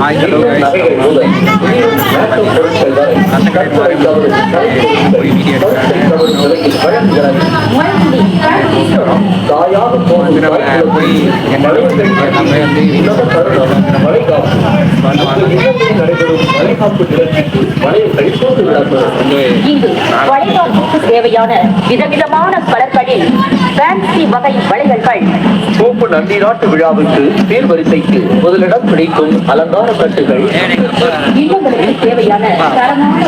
Hi hello video போய் என்ன எல்லாமே வந்து வந்து இங்கு வளைகாப்புக்கு தேவையான விதவிதமான கலர்களில் ஃபேன்சி வகை வளையல்கள். கோப்பு நந்தி நாட்டு விழாவுக்கு தேர் வரிசைக்கு முதலிடம் கிடைக்கும் அலங்கார கட்டுகள் இல்லங்களுக்கு தேவையான தரமான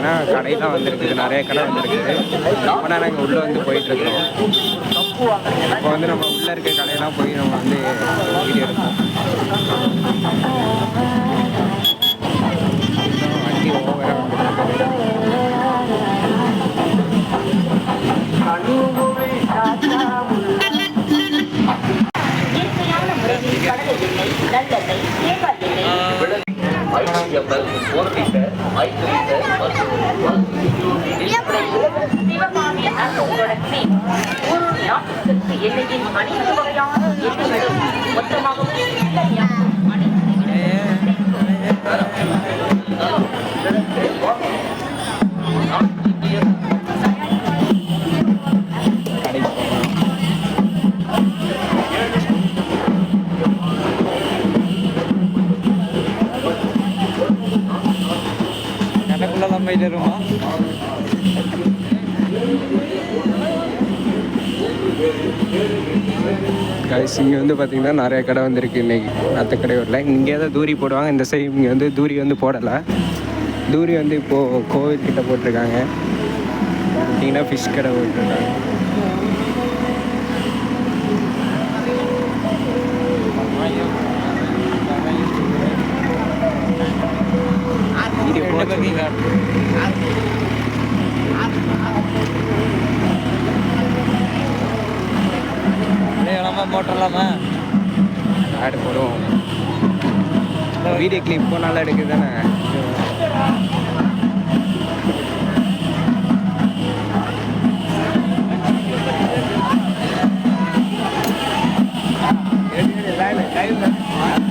பார்த்தீங்கன்னா கடை தான் வந்துருக்குது நிறைய கடை வந்திருக்குது. ஆனால் நாங்கள் உள்ளே வந்து போயிட்டுருக்கோம் இப்போ வந்து நம்ம உள்ளே இருக்க கடையெல்லாம் போய் நம்ம வந்து வீடியோ எடுப்போம். வண்டி ஓவராக வந்துருக்கு இயற்கையான முறையில் கடலை மற்றும் சிவகாமி அனைத்து வகையான மொத்தமாகவும் கைஸ் இங்கே வந்து பார்த்தீங்கன்னா நிறைய கடை வந்திருக்கு இன்றைக்கி மற்ற கடை வரல. இங்கே தான் தூரி போடுவாங்க. இந்த சைடு இங்கே வந்து தூரி வந்து போடலை. தூரி வந்து இப்போது கோவில்கிட்ட போட்டிருக்காங்க. பார்த்தீங்கன்னா ஃபிஷ் கடை போட்டிருக்காங்க வீடியோ போட்டு மோட்டர்லாமா ஆடு போடுவோம் வீடியோ கிளிப் இப்போ நல்லா எடுக்குது தானே? யூடியூப்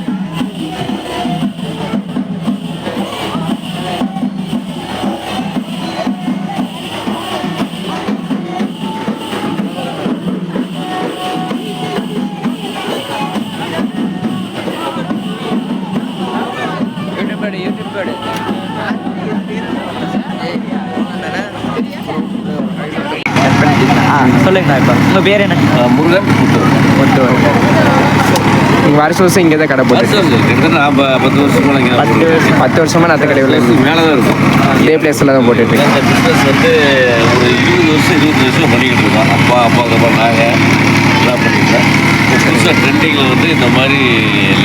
சொல்லுங்கண்ணா இப்போ. உங்கள் பேர் என்ன? முருகன் ஒட்டு நீங்கள் வருஷம் வருஷம் இங்கே தான் கடை போட்டு வருஷம் கிட்டத்தட்ட நான் பத்து வருஷமா இங்கே பத்து போட்டுருக்கேன். பத்து வருஷமாக நான் கடை உள்ள மேலே தான் இருக்கும். இதே பிளேஸில் தான் போட்டுட்ருக்கேன் இந்த பிஸ்னஸ் வந்து ஒரு இருபது வருஷம் இருபது வருஷம் பண்ணிக்கிட்டு இருக்கோம். அப்பா அப்பாவுக்கு அப்புறம் நாங்கள் பண்ணியிருக்கோம் இப்போ புதுசாக ட்ரெண்டிங்கில் வந்து இந்த மாதிரி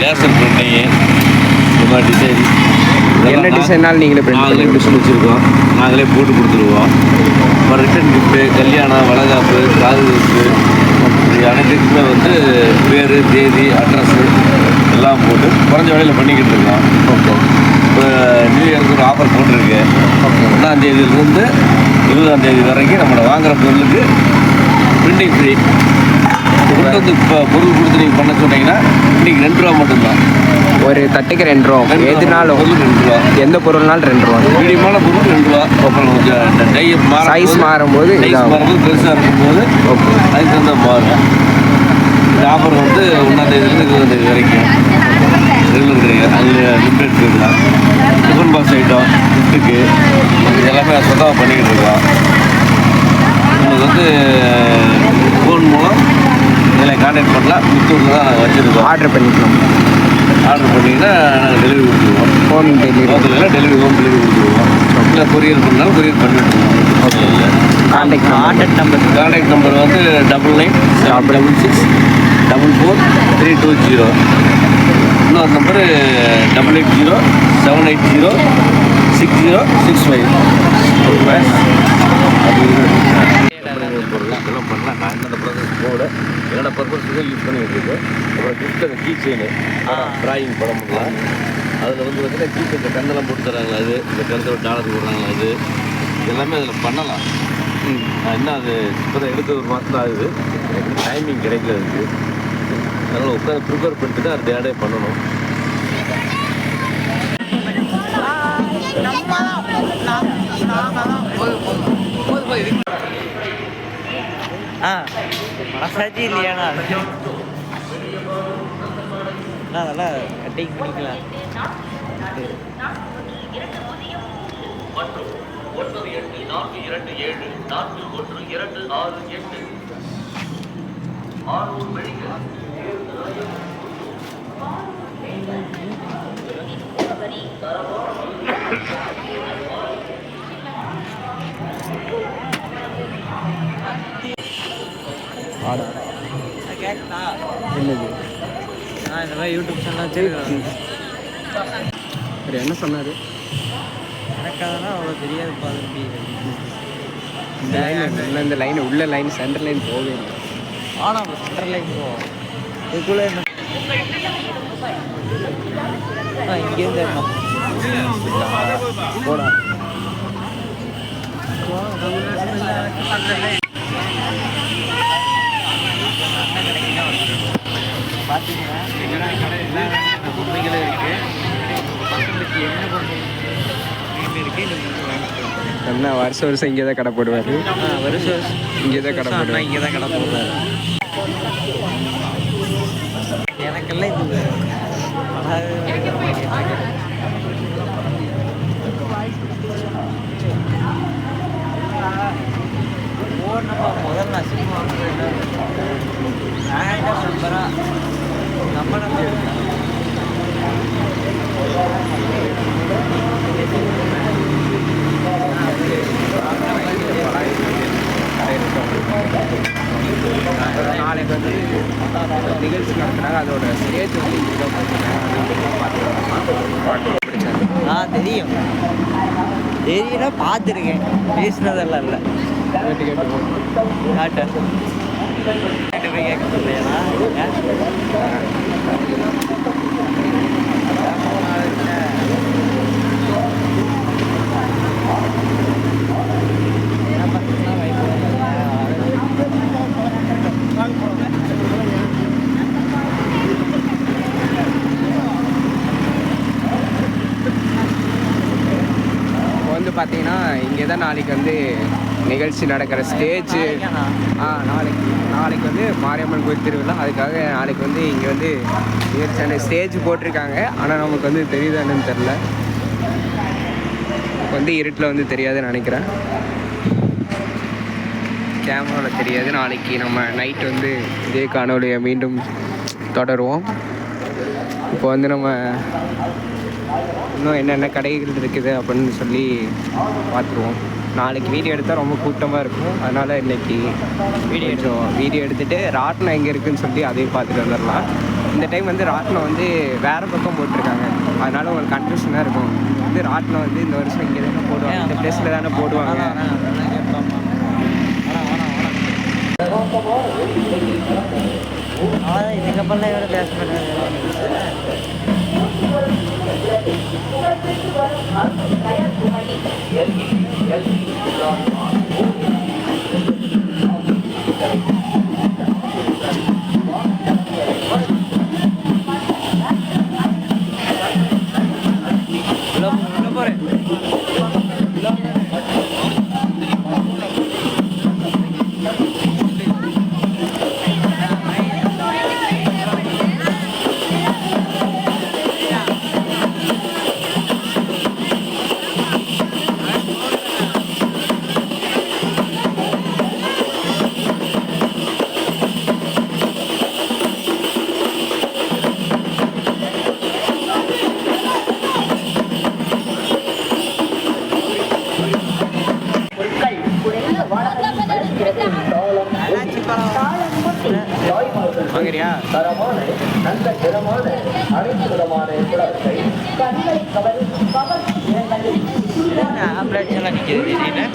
லேசர் பிரிண்டிங்கு மாதிரி டிசைன் என்ன டிசைனாலும் நீங்களே print நாங்களே மிஷின் வச்சுருக்கோம். நாங்களே போட்டு கொடுத்துருவோம். இப்போ ரிட்டன் கிஃப்ட்டு கல்யாணம் வளகாப்பு காது இது அனைத்துக்குமே வந்து பேர் தேதி அட்ரஸு எல்லாம் போட்டு குறைஞ்ச விலையில் பண்ணிக்கிட்டு இருக்கோம். ஓகே இப்போ நியூ இயருக்கு ஒரு ஆஃபர் போட்டிருக்கு. ஒன்றாம் தேதியிலிருந்து இருபதாம் தேதி வரைக்கும் நம்மளை வாங்குற பொருளுக்கு பிரிண்டிங் ஃப்ரீ வந்து இப்போ பொருள் கொடுத்து நீங்கள் பண்ண சொன்னீங்கன்னா இன்னைக்கு ரெண்டு ரூபா மட்டும்தான். ஒரு தட்டுக்கு ரெண்டு ரூபா. ரெண்டு. எதுனாலும் பொருள் ரெண்டு ரூபா. எந்த பொருள்னாலும் ரெண்டு ரூபா. மீடியமான பொருள் ரெண்டு ரூபா. அப்புறம் கொஞ்சம் டை மாறும்போது சைஸ் இதாகும். மாறும்போது பெருசாக இருக்கும்போது ஓகே. அதுக்கு தகுந்த மாறும் இந்த ஆஃபர் வந்து தேதி வரைக்கும் ரெகுலர் கிடையாது. அதில் லிமிடெட் இருக்கலாம். டிஃபன் பாக்ஸ் ஐட்டம் கிஃப்ட்டுக்கு எல்லாமே சொந்தமாக பண்ணிக்கிட்டு இருக்கோம் உங்களுக்கு வந்து ஃபோன் மூலம் இதில் கான்டாக்ட் பண்ணலாம். முத்தூரில் தான் நாங்கள் வச்சுருக்கோம். ஆர்டர் பண்ணிக்கலாம் ஆர்டர் பண்ணிங்கன்னா நாங்கள் டெலிவரி கொடுத்துருவோம். ஹோம் டெலிவரி லோக்கலில் டெலிவரி ஹோம் டெலிவரி கொடுத்துருவோம். இல்லை கொரியர் பண்ணாலும் கொரியர் பண்ணிட்டு okay contact contact number contact number வந்து double nine double six double four three two zero இன்னொரு number double eight zero seven eight zero six zero six five இதெல்லாம் பண்ணலாம் நான் இந்த ப்ராசஸ் போட என்னோட பர்பஸுக்கு யூஸ் பண்ணிட்டு இருக்கு அப்புறம் கிஃப்ட் கீ செயின் ட்ராயிங் படம் பண்ணலாம் அதில் வந்து பார்த்தீங்கன்னா கீ இந்த கண்ணெல்லாம் போட்டு தராங்களா அது இந்த கருத்து ஒரு டாலர் போடுறாங்களா அது எல்லாமே அதில் பண்ணலாம். என்ன அது இப்போ தான் எடுத்து ஒரு மாதம் தான் ஆகுது. எனக்கு டைமிங் கிடைக்கல அதுக்கு. அதனால் உட்காந்து ப்ரிப்பேர் பண்ணிட்டு தான் அடுத்த ஆடே பண்ணணும். ஆ. மனசாட்சி இல்லையாண்ணா அண்ணா அதெல்லாம் கட்டிங் பண்ணிக்கலாம் ஒன்பது எட்டு நான்கு இரண்டு ஏழு நான்கு ஒன்று இரண்டு ஆறு எட்டு ஆறு மெடிக்கல் கேட்குதா என்னது நான் இந்த மாதிரி யூடியூப் சேனல் அவர் என்ன சொன்னார் எனக்கு அதெல்லாம் அவ்வளோ தெரியாது பாருப்பி இந்த லைன் இந்த லைன் உள்ள லைன் சென்டர் லைன் போவே இல்லை ஆனால் சென்டர் லைன் போவோம் இதுக்குள்ளே என்ன இங்கேருந்து போடா பார்த்தீங்கன்னா கடை எல்லா பொம்மைகளும் இருக்குது பசங்களுக்கு என்ன பொம்மை இருக்குது வாங்கிக்கலாம் வருஷம் வருஷம் இங்கே தான் கடை போடுவார் வருஷம் இங்கே தான் கடை போடுவார் இங்கே தான் கடை போடுவார் எனக்கெல்லாம் இது அழகு ஓடனப்பா முதல்ல நான் சினிமா நான் நம்பரா நம்ம நம்பர் நாளைக்கு வந்து அதோட ஸ்டேஜ் வந்து பார்த்துக்கலாம்? பிடிச்சாரு ஆ தெரியும். தெரியும்னா பார்த்துருக்கேன். பேசுனதெல்லாம் இல்லை. கேட்டு கேட்டு கேட்டு போய் கேட்க சொல்லையா இப்போ வந்து பார்த்தீங்கன்னா இங்கே தான் நாளைக்கு வந்து நிகழ்ச்சி நடக்கிற ஸ்டேஜ்? ஆ நாளைக்கு நாளைக்கு வந்து மாரியம்மன் கோயில் திருவிழா. அதுக்காக நாளைக்கு வந்து இங்கே வந்து நிகழ்ச்சியான ஸ்டேஜ் போட்டிருக்காங்க. ஆனால் நமக்கு வந்து தெரியுதான்னு தெரில வந்து இருட்டில் வந்து தெரியாதுன்னு நினைக்கிறேன். கேமராவில் தெரியாது. நாளைக்கு நம்ம நைட் வந்து இதே காணொலியை மீண்டும் தொடருவோம். இப்போ வந்து நம்ம இன்னும் என்னென்ன கடைகள் இருக்குது அப்படின்னு சொல்லி பார்த்துருவோம். நாளைக்கு வீடியோ எடுத்தால் ரொம்ப கூட்டமாக இருக்கும். அதனால் இன்னைக்கு வீடியோ எடுத்தோம் வீடியோ எடுத்துகிட்டு ராட்டினம் எங்கே இருக்குன்னு சொல்லி அதையும் பார்த்துட்டு வந்துடலாம். இந்த டைம் வந்து ராட்டினம் வந்து வேறு பக்கம் போட்டிருக்காங்க. அதனால் உங்களுக்கு கன்ஃபியூஷனாக இருக்கும். வந்து ராட்டினம் வந்து இந்த வருஷம் இங்கே தானே போடுவாங்க. இந்த பிளேஸில் தானே போடுவாங்க. இதுக்கப்புறம் இவரை பேச மாட்டாங்க உள்ள வாங்குறியா தரமான நல்ல திறமான அனைத்து விதமான குழந்தை கண்களை கவரும் கவர் நிறங்கள் ஆம்புலன்ஸ் எல்லாம் நிற்கிது திடீர்னு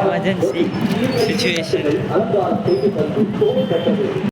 எமர்ஜென்சி சுச்சுவேஷன்